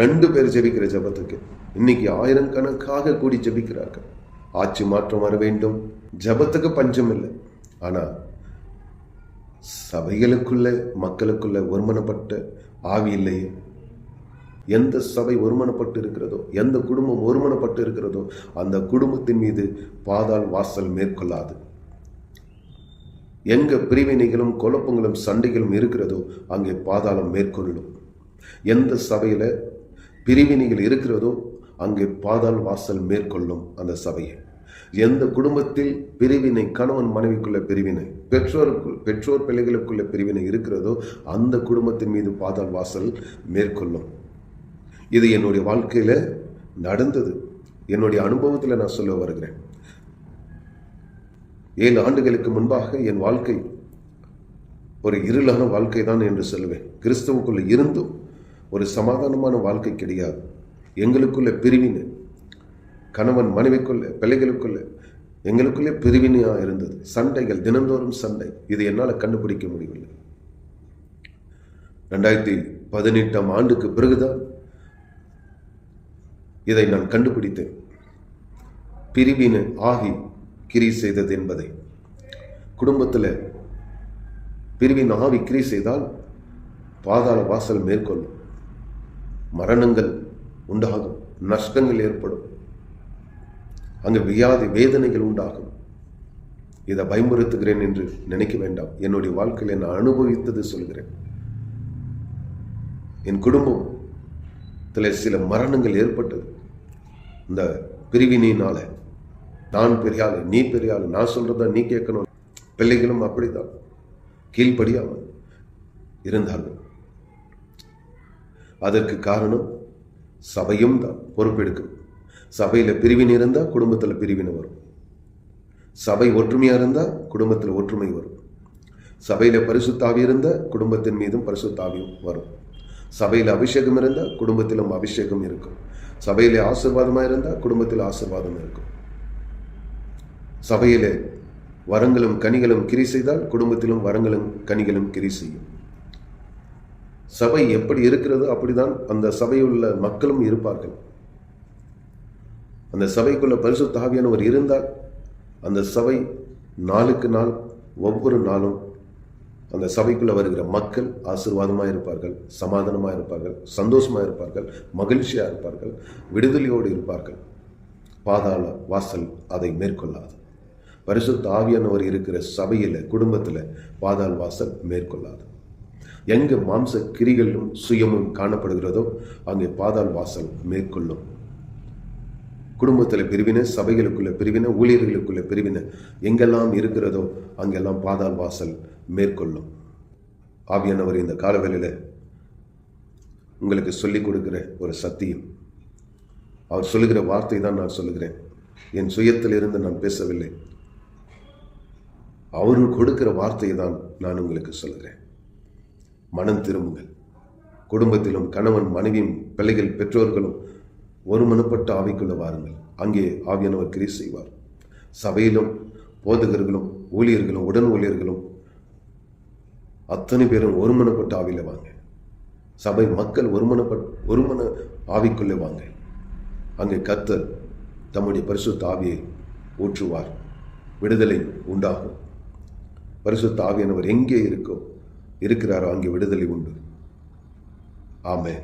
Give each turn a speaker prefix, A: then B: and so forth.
A: ரெண்டு பேர் ஜெபிக்கிற ஜெபத்துக்கு இன்னைக்கு ஆயிரக்கணக்காக கூடி ஜெபிக்கிறார்கள். ஆட்சி மாற்றம் வர வேண்டும். ஜெபத்துக்கு பஞ்சம் இல்லை. ஆனால் சபைகளுக்குள்ள மக்களுக்குள்ள ஒருமனப்பட்ட ஆவி இல்லையே? எந்த சபை ஒருமனப்பட்டு இருக்கிறதோ எந்த குடும்பம் ஒருமனப்பட்டு இருக்கிறதோ அந்த குடும்பத்தின் மீது பாதாள் வாசல் மேற்கொள்ளாது. எங்க பிரிவினைகளும் குழப்பங்களும் சண்டைகளும் இருக்கிறதோ அங்கே பாதாளம் மேற்கொள்ளும். எந்த சபையில பிரிவினைகள் இருக்கிறதோ அங்கே பாதாள் வாசல் மேற்கொள்ளும் அந்த சபையை. எந்த குடும்பத்தில் பிரிவினை கணவன் மனைவிக்குள்ள பிரிவினை பெற்றோருக்குள் பெற்றோர் பிள்ளைகளுக்குள்ள பிரிவினை இருக்கிறதோ அந்த குடும்பத்தின் மீது பாதாள் வாசல் மேற்கொள்ளும். இது என்னுடைய வாழ்க்கையில் நடந்தது. என்னுடைய அனுபவத்தில் நான் சொல்ல வருகிறேன். ஏழு ஆண்டுகளுக்கு முன்பாக என் வாழ்க்கை ஒரு இருளான வாழ்க்கை தான் என்று சொல்லுவேன். கிறிஸ்தவுக்குள்ள இருந்தும் ஒரு சமாதானமான வாழ்க்கை கிடையாது. எங்களுக்குள்ள பிரிவினை கணவன் மனைவிக்குள்ள பிள்ளைகளுக்குள்ள எங்களுக்குள்ளே பிரிவினையாக இருந்தது. சண்டைகள் தினந்தோறும் சண்டை. இது என்னால் கண்டுபிடிக்க முடியவில்லை. ரெண்டாயிரத்தி பதினெட்டாம் ஆண்டுக்கு பிறகுதான் இதை நான் கண்டுபிடித்தேன். பிரிவினை ஆகி கிரி செய்தது என்பதை. குடும்பத்தில் பிரிவின் ஆவி கிரி செய்தால் பாதாள வாசல் மேற்கொள்ளும். மரணங்கள் உண்டாகும் நஷ்டங்கள் ஏற்படும். அங்கு வியாதி வேதனைகள் உண்டாகும். இதை பயமுறுத்துகிறேன் என்று நினைக்க வேண்டாம். என்னுடைய வாழ்க்கையில் நான் அனுபவித்தது சொல்கிறேன். என் குடும்பத்தில் சில மரணங்கள் ஏற்பட்டது. இந்த பிரிவினால நான் பெரிய நீ பெரிய நான் சொல்றத நீ கேட்கணும். பிள்ளைகளும் அப்படிதான் கீழ்ப்படியாமல் இருந்தார்கள். அதற்கு காரணம் சபையும் தான். பொறுப்பெடுக்கும் சபையில் பிரிவினை இருந்தால் குடும்பத்தில் பிரிவினை வரும். சபை ஒற்றுமையாக இருந்தால் குடும்பத்தில் ஒற்றுமை வரும். சபையில் பரிசுத்தாவி இருந்தால் குடும்பத்தின் மீதும் பரிசுத்தாவியும் வரும். சபையில் அபிஷேகம் இருந்தால் குடும்பத்திலும் அபிஷேகம் இருக்கும். சபையில் ஆசிர்வாதமாக இருந்தால் குடும்பத்தில் ஆசிர்வாதம் இருக்கும். சபையில் வரங்களும் கனிகளும் கிரி செய்தால் குடும்பத்திலும் வரங்களும் கனிகளும் கிரி செய்யும். சபை எப்படி இருக்கிறது அப்படிதான் அந்த சபையுள்ள மக்களும் இருப்பார்கள். அந்த சபைக்குள்ள பரிசு தாவியானவர் இருந்தால் அந்த சபை நாளுக்கு நாள் ஒவ்வொரு நாளும் அந்த சபைக்குள்ளே வருகிற மக்கள் ஆசீர்வாதமாக இருப்பார்கள் சமாதானமாக இருப்பார்கள் சந்தோஷமாக இருப்பார்கள் மகிழ்ச்சியாக இருப்பார்கள் விடுதலையோடு இருப்பார்கள். பாதாள வாசல் அதை மேற்கொள்ளாது. பரிசுத்த ஆவியானவர் இருக்கிற சபையில் குடும்பத்தில் பாதாள வாசல் மேற்கொள்ளாது. எங்கு மாம்ச கிரிகளும் சுயமும் காணப்படுகிறதோ அங்கே பாதாள் வாசல் மேற்கொள்ளும். குடும்பத்தில் பிரிவினை சபைகளுக்குள்ள பிரிவினை ஊழியர்களுக்குள்ள பிரிவினை எங்கெல்லாம் இருக்கிறதோ அங்கெல்லாம் பாதாள் வாசல் மேற்கொள்ளும். ஆவியானவர் இந்த காலவேளையில் உங்களுக்கு சொல்லிக் கொடுக்கிற ஒரு சத்தியம். அவர் சொல்லுகிற வார்த்தை தான் நான் சொல்லுகிறேன். என் சுயத்திலிருந்து நான் பேசவில்லை. அவர் கொடுக்கிற வார்த்தையை தான் நான் உங்களுக்கு சொல்லுகிறேன். மனம் திரும்புங்கள். குடும்பத்திலும் கணவன் மனைவியும் பிள்ளைகள் பெற்றோர்களும் ஒரு மனப்பட்ட ஆவிக்குள்ள வாருங்கள். அங்கே ஆவியானவர் கிரி செய்வார். சபையிலும் போதகர்களும் ஊழியர்களும் உடன் ஊழியர்களும் அத்தனை பேரும் ஒருமனப்பட்ட ஆவியில் வாங்க. சபை மக்கள் ஒருமனப்பட் ஒருமன ஆவிக்குள்ளே வாங்க. அங்கே கத்தர் தம்முடைய பரிசுத்த ஆவியை ஊற்றுவார். விடுதலை உண்டாகும். பரிசுத்த ஆவியானவர் எங்கே இருக்கோ இருக்கிறாரோ அங்கே விடுதலை உண்டு. ஆமே